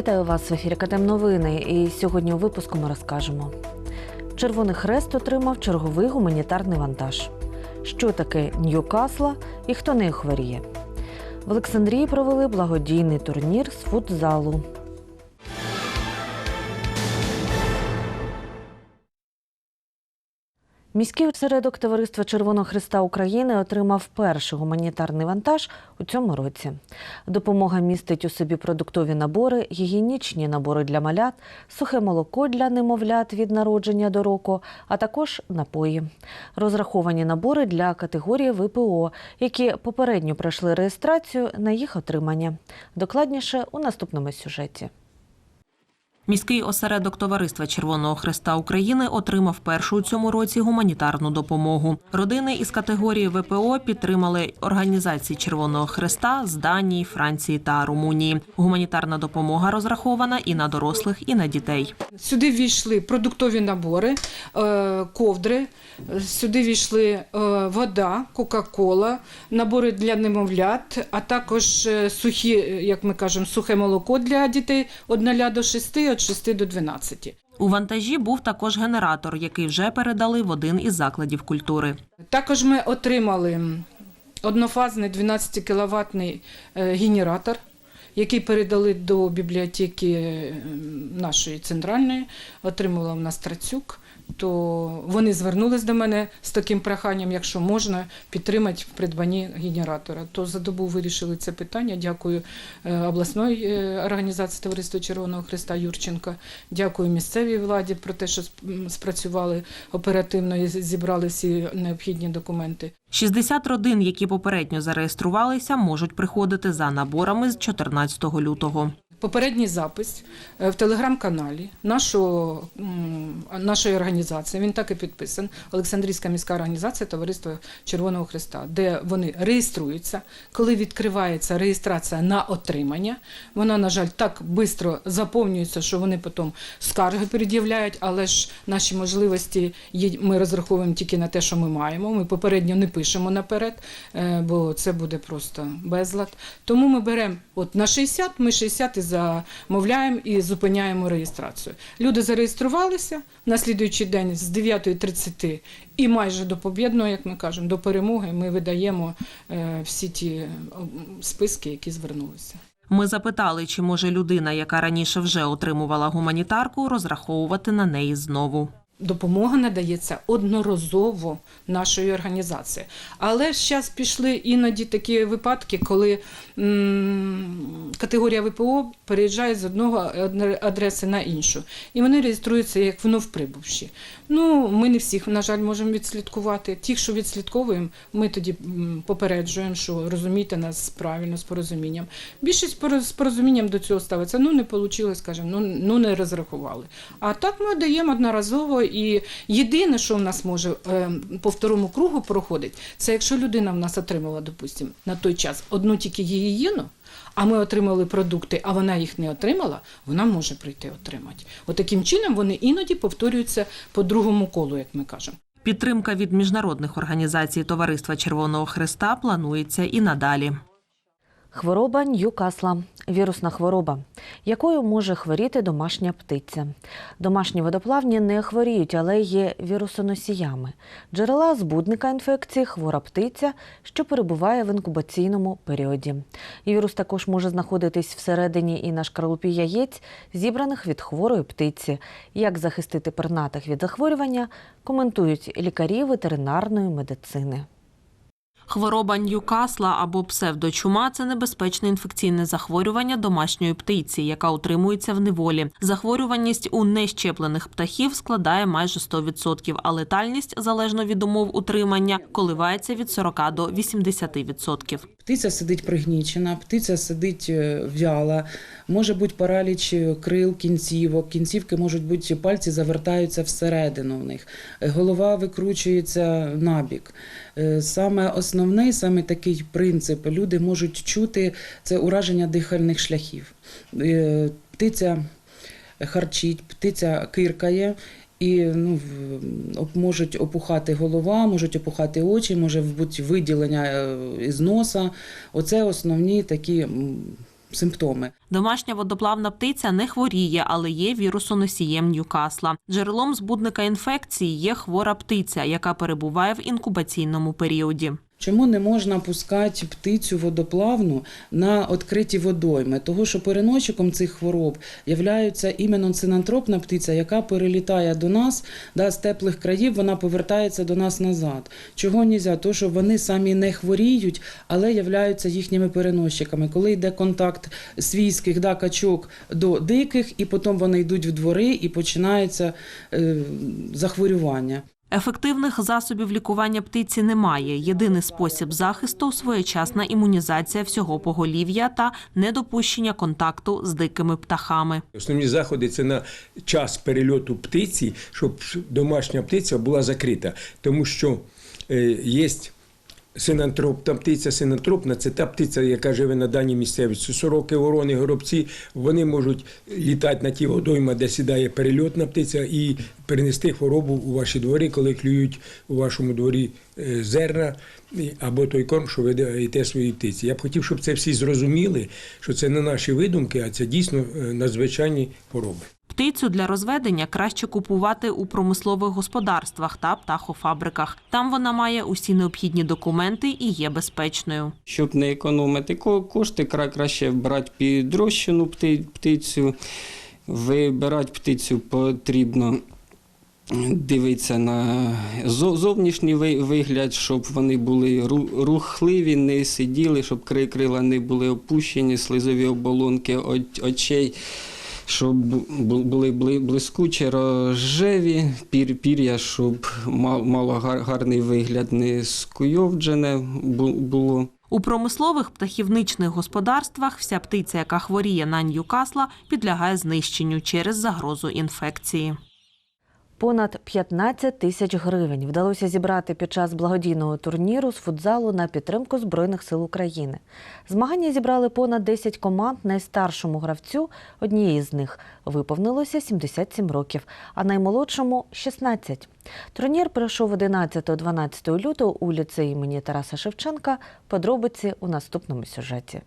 Вітаю вас в ефірі КТМ Новини. І сьогодні у випуску ми розкажемо. Червоний хрест отримав черговий гуманітарний вантаж. Що таке Ньюкасла і хто нею хворіє? В Олександрії провели благодійний турнір з футзалу. Міський осередок Товариства Червоного Христа України отримав перший гуманітарний вантаж у цьому році. Допомога містить у собі продуктові набори, гігієнічні набори для малят, сухе молоко для немовлят від народження до року, а також напої. Розраховані набори для категорії ВПО, які попередньо пройшли реєстрацію на їх отримання. Докладніше у наступному сюжеті. Міський осередок Товариства Червоного Хреста України отримав першу у цьому році гуманітарну допомогу. Родини із категорії ВПО підтримали організації Червоного Хреста з Данії, Франції та Румунії. Гуманітарна допомога розрахована і на дорослих, і на дітей. Сюди війшли продуктові набори, е, ковдри, сюди війшли е, вода, Кока-Кола, набори для немовлят, а також е, сухі, як ми кажемо, сухе молоко для дітей від 0 до 6, від 6 до 12. У вантажі був також генератор, який вже передали в один із закладів культури. Також ми отримали однофазний 12 кіловатний е, генератор, який передали до бібліотеки е, нашої центральної, отримала в нас Трацюк. То вони звернулись до мене з таким проханням, якщо можна, підтримати в придбанні генератора. То за добу вирішили це питання. Дякую е, обласної е, організації Товариства Червоного Христа Юрченка. Дякую місцевій владі про те, що сп- спрацювали оперативно і зібрали всі необхідні документи. 60 родин, які попередньо зареєструвалися, можуть приходити за наборами з 14 лютого. Попередній запис е, в телеграм-каналі нашого, нашої організації, він так і підписан, Олександрійська міська організація Товариства Червоного Христа, де вони реєструються. Коли відкривається реєстрація на отримання, вона, на жаль, так швидко заповнюється, що вони потім скарги пред'являють, але ж наші можливості ми розраховуємо тільки на те, що ми маємо. Ми попередньо не пишемо наперед, е, бо це буде просто безлад. Тому ми беремо от на 60, ми 60 і замовляємо і зупиняємо реєстрацію. Люди зареєструвалися на слідуючий день з 9.30 і майже до побєдного, як ми кажемо, до перемоги ми видаємо е, всі ті е, списки, які звернулися. Ми запитали, чи може людина, яка раніше вже отримувала гуманітарку, розраховувати на неї знову. Допомога надається одноразово нашої організації. Але зараз пішли іноді такі випадки, коли м, категорія ВПО переїжджає з одного адреси на іншу. І вони реєструються як вновь прибувші. Ну, ми не всіх, на жаль, можемо відслідкувати. Ті, що відслідковуємо, ми тоді попереджуємо, що розумійте нас правильно з порозумінням. Більшість з порозумінням до цього ставиться. Ну, не вийшло, скажімо, ну, ну не розрахували. А так ми даємо одноразово. І єдине, що в нас може е, по второму кругу проходить, це якщо людина в нас отримала, допустимо, на той час одну тільки гігієну, а ми отримали продукти, а вона їх не отримала, вона може прийти отримати. От чином вони іноді повторюються по другому колу, як ми кажемо. Підтримка від міжнародних організацій Товариства Червоного Хреста планується і надалі. Хвороба Ньюкасла вірусна хвороба, якою може хворіти домашня птиця. Домашні водоплавні не хворіють, але є вірусоносіями. Джерела збудника інфекції хвора птиця, що перебуває в інкубаційному періоді. Вірус також може знаходитись всередині і на шкарлупі яєць, зібраних від хворої птиці. Як захистити пернатих від захворювання, коментують лікарі ветеринарної медицини. Хвороба Ньюкасла або псевдочума це небезпечне інфекційне захворювання домашньої птиці, яка утримується в неволі. Захворюваність у нещеплених птахів складає майже 100%, а летальність, залежно від умов утримання, коливається від 40 до 80%. Птиця сидить пригнічена, птиця сидить е, в'яла, може бути параліч е, крил, кінцівок, кінцівки можуть бути, пальці завертаються всередину в них, е, голова викручується набік. Е, Саме основний, саме такий принцип, люди можуть чути це ураження дихальних шляхів. Е, Птиця харчить, птиця киркає. І ну, можуть опухати голова, можуть опухати очі, може бути виділення е, із носа. Оце основні такі симптоми. Домашня водоплавна птиця не хворіє, але є вірусоносієм Ньюкасла. Джерелом збудника інфекції є хвора птиця, яка перебуває в інкубаційному періоді. Чому не можна пускати птицю водоплавну на відкриті водойми? Того, що переносчиком цих хвороб являється іменно цинантропна птиця, яка перелітає до нас да, з теплих країв, вона повертається до нас назад. Чого не можна? Тому що вони самі не хворіють, але являються їхніми переносчиками. Коли йде контакт свійських да, качок до диких, і потім вони йдуть в двори і починається е, захворювання. Ефективних засобів лікування птиці немає. Єдиний спосіб захисту своєчасна імунізація всього поголів'я та недопущення контакту з дикими птахами. Основні заходи це на час перельоту птиці, щоб домашня птиця була закрита, тому що е, є синантропна птиця, синантропна це та птиця, яка живе на даній місцевості. Сороки, ворони, горобці, вони можуть літати на ті водойма, де сідає перельотна птиця, і перенести хворобу у ваші двори, коли клюють у вашому дворі е, зерна або той корм, що ви даєте своїй птиці. Я б хотів, щоб це всі зрозуміли, що це не наші видумки, а це дійсно е, надзвичайні хвороби. Птицю для розведення краще купувати у промислових господарствах та птахофабриках. Там вона має усі необхідні документи і є безпечною. Щоб не економити кошти, кра- краще брати підрощену птицю. Вибирати птицю потрібно дивитися на зовнішній вигляд, щоб вони були рухливі, не сиділи, щоб кри- крила не були опущені, слизові оболонки очей. Щоб бу- були бли- блискучі, рожеві, пір, пір'я, щоб ма- мало гар- гарний вигляд, не скуйовджене бу- було. У промислових птахівничних господарствах вся птиця, яка хворіє на Ньюкасла, підлягає знищенню через загрозу інфекції. Понад 15 тисяч гривень вдалося зібрати під час благодійного турніру з футзалу на підтримку Збройних сил України. Змагання зібрали понад 10 команд. Найстаршому гравцю однієї з них виповнилося 77 років, а наймолодшому 16. Турнір пройшов 11-12 лютого у ліцеї імені Тараса Шевченка. Подробиці у наступному сюжеті.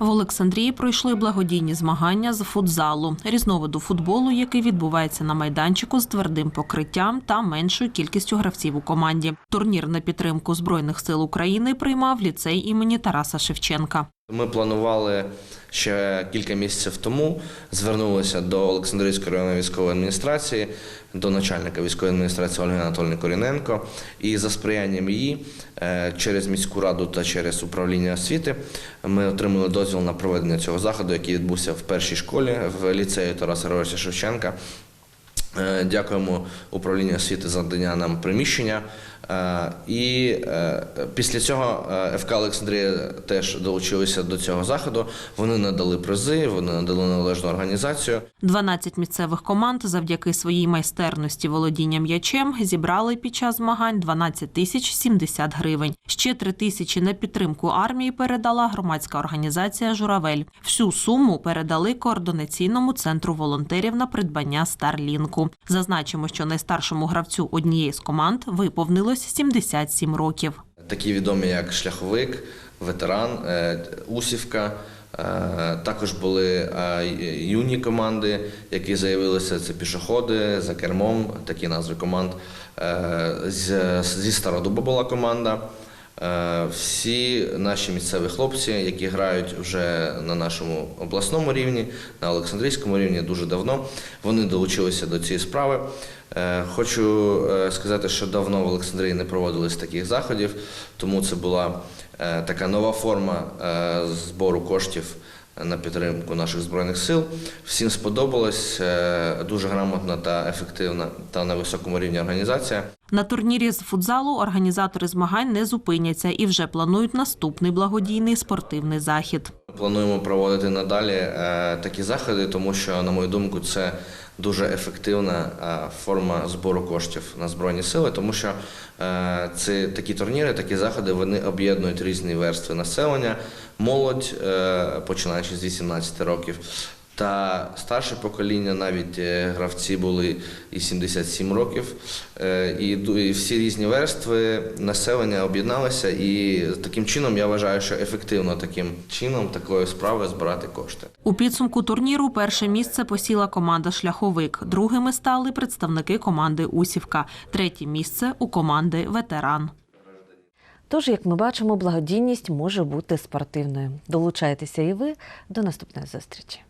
В Олександрії пройшли благодійні змагання з футзалу, різновиду футболу, який відбувається на майданчику з твердим покриттям та меншою кількістю гравців у команді. Турнір на підтримку Збройних сил України приймав ліцей імені Тараса Шевченка. Ми планували ще кілька місяців тому. Звернулися до Олександрійської районної військової адміністрації, до начальника військової адміністрації Ольги Анатольовни Коріненко. І за сприянням її е, через міську раду та через управління освіти ми отримали дозвіл на проведення цього заходу, який відбувся в першій школі в ліцеї Тараса Григоровича Шевченка. Е, Дякуємо управлінню освіти за надання нам приміщення. Е, І е, після цього е, ФК Олександрія теж долучилися до цього заходу. Вони надали призи, вони надали належну організацію. 12 місцевих команд завдяки своїй майстерності володіння м'ячем зібрали під час змагань 12 тисяч 70 гривень. Ще 3 тисячі на підтримку армії передала громадська організація Журавель. Всю суму передали координаційному центру волонтерів на придбання Старлінку. Зазначимо, що найстаршому гравцю однієї з команд виповнилось 77 років. Такі відомі, як Шляховик, ветеран, е, Усівка. Е, Також були е, юні команди, які заявилися. Це пішоходи за кермом, такі назви команд. Зі Стародуба була команда. Е, Всі наші місцеві хлопці, які грають вже на нашому обласному рівні, на Олександрійському рівні дуже давно, вони долучилися до цієї справи. Е, Хочу е, сказати, що давно в Олександрії не проводились таких заходів, тому це була така нова форма збору коштів на підтримку наших збройних сил. Всім сподобалось е, дуже грамотна та ефективна та на високому рівні організація. На турнірі з футзалу організатори змагань не зупиняться і вже планують наступний благодійний спортивний захід. Плануємо проводити надалі е, такі заходи, тому що, на мою думку, це дуже ефективна е, форма збору коштів на збройні сили, тому що ці це такі турніри, такі заходи вони об'єднують різні верстви населення, молодь, е, починаючи з 18 років. Та старше покоління, навіть е, гравці були і 77 років, Е, і всі різні верстви населення об'єдналися. І таким чином я вважаю, що ефективно таким чином такою справою збирати кошти. У підсумку турніру перше місце посіла команда Шляховик. Другими стали представники команди Усівка. Третє місце у команди Ветеран. Тож, як ми бачимо, благодійність може бути спортивною. Долучайтеся і ви до наступної зустрічі.